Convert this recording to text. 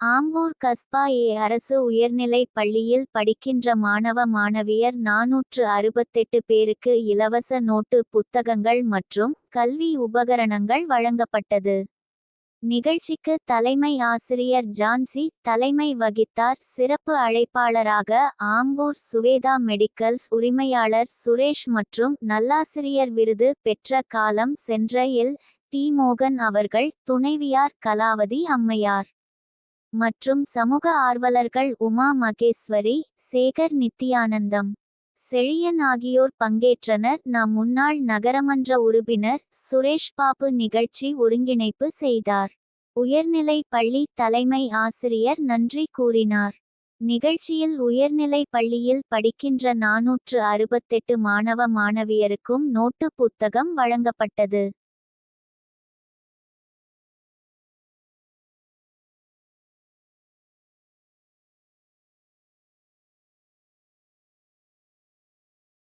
ஆம்பூர் கஸ்பா ஏ அரசு உயர்நிலைப் பள்ளியில் படிக்கின்ற மாணவ மாணவியர் நாநூற்று அறுபத்தெட்டு பேருக்கு இலவச நோட்டு புத்தகங்கள் மற்றும் கல்வி உபகரணங்கள் வழங்கப்பட்டது. நிகழ்ச்சிக்கு தலைமை ஆசிரியர் ஜான்சி தலைமை வகித்தார் சிறப்பு அழைப்பாளராக ஆம்பூர் சுவேதா மெடிக்கல்ஸ் உரிமையாளர் சுரேஷ் மற்றும் நல்லாசிரியர் விருது பெற்ற காலம் சென்ற எல். டி. மோகன் அவர்கள் துணைவியார் கலாவதி அம்மையார். மற்றும் சமூக ஆர்வலர்கள் உமா மகேஸ்வரி சேகர் நித்தியானந்தம். செழியன் ஆகியோர் பங்கேற்றனர். நம் முன்னாள் நகரமன்ற உறுப்பினர் சுரேஷ் பாபு நிகழ்ச்சி ஒருங்கிணைப்பு செய்தார். உயர்நிலை பள்ளி தலைமை ஆசிரியர் நன்றி கூறினார். நிகழ்ச்சியில் உயர்நிலை பள்ளியில் படிக்கின்ற நாநூற்று அறுபத்தெட்டு மாணவ மாணவியருக்கும் நோட்டு புத்தகம் வழங்கப்பட்டது.